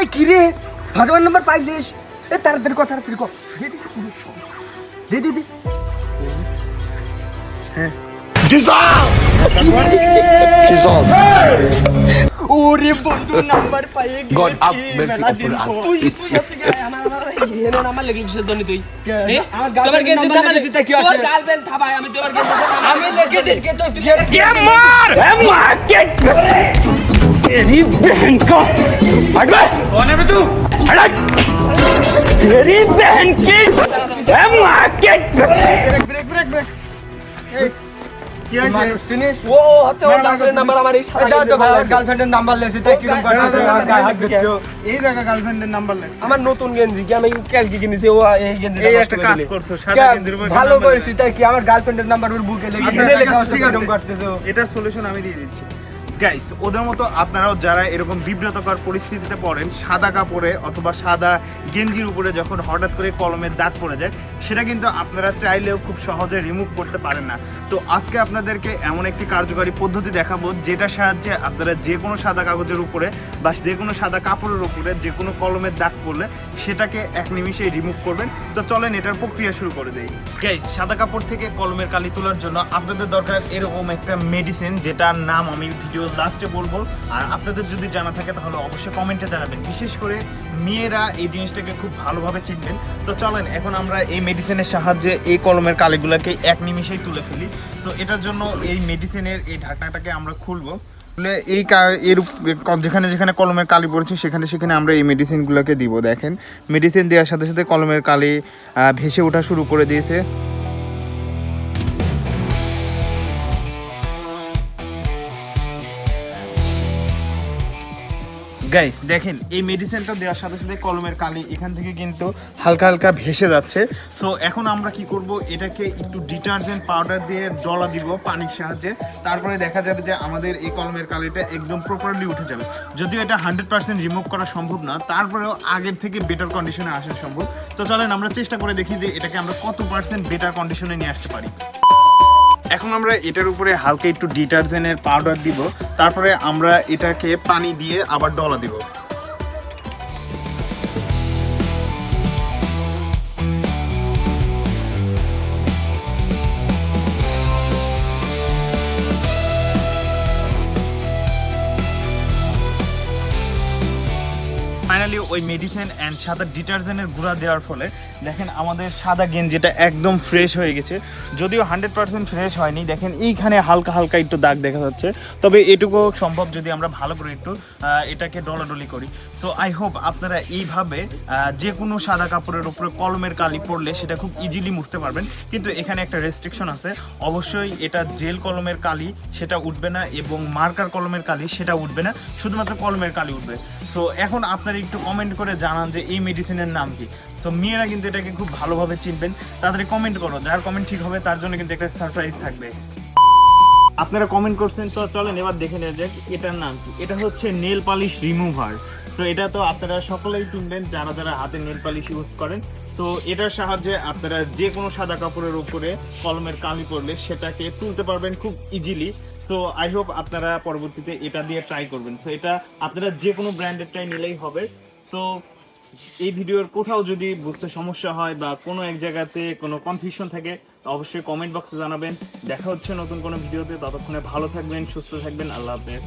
ওই কি রে? ভগবান নাম্বার পাইছিস? এ তাড়াতাড়ি কর তাড়াতাড়ি কর দে দে দে দে দে হ্যাঁ। ওরে বন্ধু নাম্বার পাইয়ে। তুই তুই আমার জন্য তুই? তোমার কি থাবাই আমি তোমার কে তো কি আমার নতুন গেঞ্জি কি? আমি কালকে কিনেছি ও এই গেঞ্জি ভালো করেছি তাই কি? আমার গার্লফ্রেন্ডের নাম্বার ওর বুকে লেগে আচ্ছা। এটার সলিউশন আমি দিয়ে দিচ্ছি। গাইস ওদের মতো আপনারাও যারা এরকম বিব্রতকর পরিস্থিতিতে পড়েন, সাদা কাপড়ে অথবা সাদা গেঞ্জির উপরে যখন হঠাৎ করে কলমের দাগ পড়ে যায়, সেটা কিন্তু আপনারা চাইলেও খুব সহজে রিমুভ করতে পারেন না। তো আজকে আপনাদেরকে এমন একটি কার্যকারী পদ্ধতি দেখাবো, যেটার সাহায্যে আপনারা যে কোনো সাদা কাগজের উপরে বা যে কোনো সাদা কাপড়ের উপরে যে কোনো কলমের দাগ পড়লে সেটাকে এক নিমিষেই রিমুভ করবেন। তো চলেন এটার প্রক্রিয়া শুরু করে দেই। গাইস সাদা কাপড় থেকে কলমের কালি তোলার জন্য আপনাদের দরকার এরকম একটা মেডিসিন যেটার নাম আমি ভিডিও লাস্টে বলব। আর আপনাদের যদি জানা থাকে, তাহলে অবশ্যই কমেন্টে জানাবেন। বিশেষ করে মেয়েরা এই জিনিসটাকে খুব ভালোভাবে চিনবেন। তো চলেন, এখন আমরা এই মেডিসিনের সাহায্যে এই কলমের কালিগুলোকে এক নিমিষেই তুলে ফেলি। সো এটার জন্য এই মেডিসিনের এই ঢাকনাটাকে আমরা খুলবো। খুলে এই এর যেখানে যেখানে কলমের কালি পড়েছে, সেখানে সেখানে আমরা এই মেডিসিনগুলোকে দিব। দেখেন মেডিসিন দেওয়ার সাথে সাথে কলমের কালি ভেসে ওঠা শুরু করে দিয়েছে। গাইস দেখেন, এই মেডিসিনটা দেওয়ার সাথে সাথে কলমের কালি এখান থেকে কিন্তু হালকা হালকা ভেসে যাচ্ছে। সো এখন আমরা কি করব? এটাকে একটু ডিটারজেন্ট পাউডার দিয়ে ডলা দিব পানির সাহায্যে। তারপরে দেখা যাবে যে আমাদের এই কলমের কালিটা একদম প্রপারলি উঠে যাবে। যদিও এটা হান্ড্রেড পার্সেন্ট রিমুভ করা সম্ভব না, তারপরেও আগের থেকে বেটার কন্ডিশনে আসা সম্ভব। তো চলেন, আমরা চেষ্টা করে দেখি যে এটাকে আমরা কত পার্সেন্ট বেটার কন্ডিশনে নিয়ে আসতে পারি। এখন আমরা এটার উপরে হালকা একটু ডিটারজেন্টের পাউডার দিব, তারপরে আমরা এটাকে পানি দিয়ে আবার ডলা দিব। ফাইনালি ওই মেডিসিন অ্যান্ড সাদা ডিটারজেন্টের গুঁড়া দেওয়ার ফলে দেখেন আমাদের সাদা গেঞ্জিটা একদম ফ্রেশ হয়ে গেছে। যদিও হান্ড্রেড পার্সেন্ট ফ্রেশ হয়নি, দেখেন এইখানে হালকা হালকা একটু দাগ দেখা যাচ্ছে। তবে এটুকু সম্ভব যদি আমরা ভালো করে একটু এটাকে ডলাডলি করি। সো আই হোপ আপনারা এইভাবে যে কোনো সাদা কাপড়ের উপরে কলমের কালি পড়লে সেটা খুব ইজিলি মুছতে পারবেন। কিন্তু এখানে একটা রেস্ট্রিকশন আছে। অবশ্যই এটা জেল কলমের কালি, সেটা উঠবে না এবং মার্কার কলমের কালি, সেটা উঠবে না। শুধুমাত্র কলমের কালি উঠবে। সো এখন আপনারা একটু কমেন্ট করে জানান যে এই মেডিসিনের নাম কি। সো মেয়েরা কিন্তু এটাকে খুব ভালোভাবে চিনবেন। তাড়াতাড়ি কমেন্ট করো, যার কমেন্ট ঠিক হবে তার জন্য কিন্তু একটা সারপ্রাইজ থাকবে। আপনারা কমেন্ট করছেন তো চলেন এবার দেখে নেওয়া যাক এটার নাম কি। এটা হচ্ছে নেল পালিশ রিমুভার তো এটা তো আপনারা সকলেই চিনবেন, যারা যারা হাতে নেল পালিশ ইউজ করেন। তো এটার সাহায্যে আপনারা যে কোনো সাদা কাপড়ের উপরে কলমের কালি পড়লে সেটাকে তুলতে পারবেন খুব ইজিলি সো আই হোপ আপনারা পরবর্তীতে এটা দিয়ে ট্রাই করবেন। সো এটা আপনারা যে কোনো ব্র্যান্ডেরটাই নিলেই হবে। সো এই ভিডিওর কোথাও যদি বুঝতে সমস্যা হয় বা কোনো এক জায়গাতে কোনো কনফিউশন থাকে অবশ্যই কমেন্ট বক্সে জানাবেন। দেখা হচ্ছে নতুন কোনো ভিডিওতে। ততক্ষণে ভালো থাকবেন, সুস্থ থাকবেন। আল্লাহ হাফেজ।